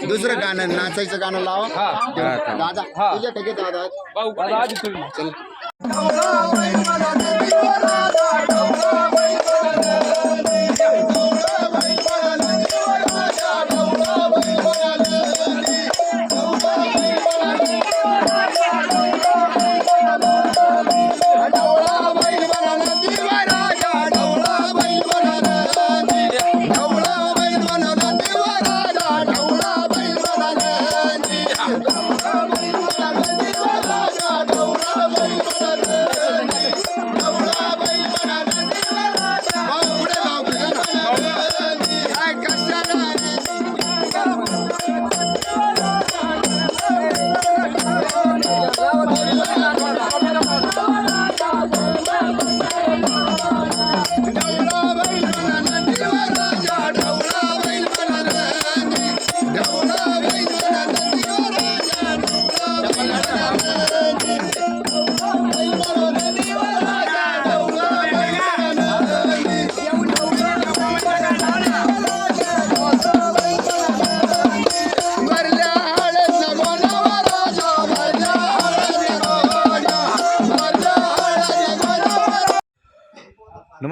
दुसरं गाणं नाचायचं गाणं लावा. दादा तुझ्या ठेके दादा चल.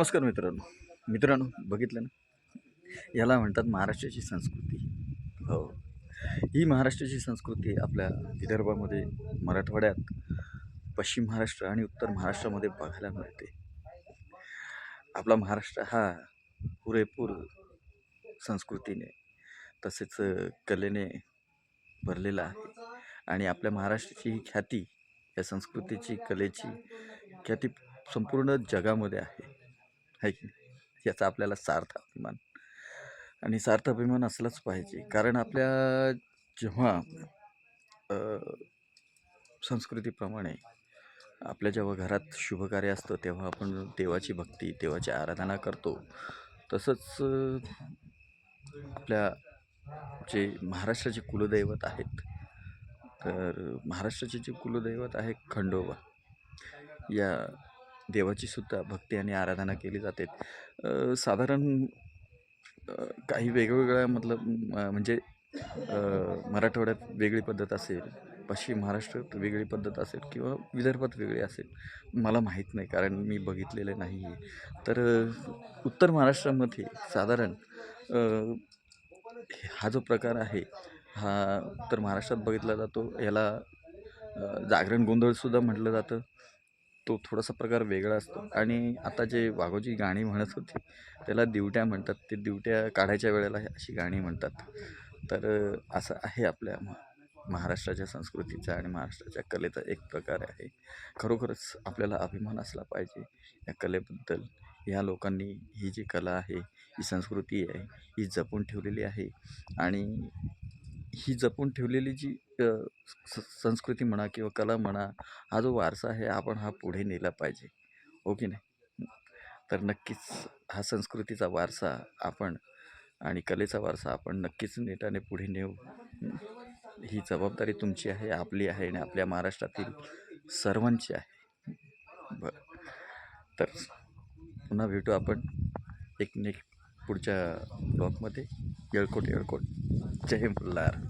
नमस्कार मित्रांनो. मित्रांनो बघितलं ना? याला म्हणतात महाराष्ट्राची संस्कृती. हो. ही महाराष्ट्राची संस्कृती आपल्या विदर्भामध्ये मराठवाड्यात पश्चिम महाराष्ट्र आणि उत्तर महाराष्ट्रामध्ये बघायला मिळते. आपला महाराष्ट्र हा पुरेपूर संस्कृतीने तसेच कलेने भरलेला आहे. आणि आपल्या महाराष्ट्राची ही ख्याती या संस्कृतीची कलेची ख्याती संपूर्ण जगामध्ये आहे. आहे की नाही? याचा आपल्याला सार्थ अभिमान. आणि सार्थ अभिमान असलाच पाहिजे. कारण आपल्या जेव्हा संस्कृतीप्रमाणे आपल्या जेव्हा घरात शुभकार्य असतं तेव्हा आपण देवाची भक्ती देवाची आराधना करतो. तसंच आपल्या जे महाराष्ट्राचे कुलदैवत आहेत तर महाराष्ट्राचे जे कुलदैवत आहे खंडोबा या देवाचीसुद्धा भक्ती आणि आराधना केली जाते. साधारण काही वेगवेगळ्या मतलब म्हणजे मराठवाड्यात वेगळी पद्धत असेल पश्चिम महाराष्ट्रात वेगळी पद्धत असेल किंवा विदर्भात वेगळी असेल मला माहीत नाही कारण मी बघितलेलं नाही आहे तर उत्तर महाराष्ट्रामध्ये साधारण हा जो प्रकार आहे हा उत्तर महाराष्ट्रात बघितला जातो. याला जागरण गोंधळसुद्धा म्हटलं जातं. तो थोडासा प्रकार वेगळा असतो. आणि आता जे वाघोजी गाणी म्हणत होती त्याला दिवट्या म्हणतात. ते दिवट्या काढायच्या वेळेला अशी गाणी म्हणतात. तर असं आहे आपल्या म महाराष्ट्राच्या संस्कृतीचा आणि महाराष्ट्राच्या कलेचा एक प्रकार आहे. खरोखरच आपल्याला अभिमान असला पाहिजे या कलेबद्दल. या लोकांनी ही जी कला आहे ही संस्कृती आहे ही जपून ठेवलेली आहे. आणि ही जपून ठेवलेली जी अ, स संस्कृती म्हणा किंवा कला म्हणा हा जो वारसा आहे आपण हा पुढे नेला पाहिजे. हो की नाही? तर नक्कीच हा संस्कृतीचा वारसा आपण आणि कलेचा वारसा आपण नक्कीच नेटाने पुढे नेऊ. ही जबाबदारी तुमची आहे आपली आहे आणि आपल्या महाराष्ट्रातील सर्वांची आहे. बरं. तर पुन्हा भेटू आपण एक नेक पुढच्या ब्लॉकमध्ये येळकोट येळकोट. जय मल्हार.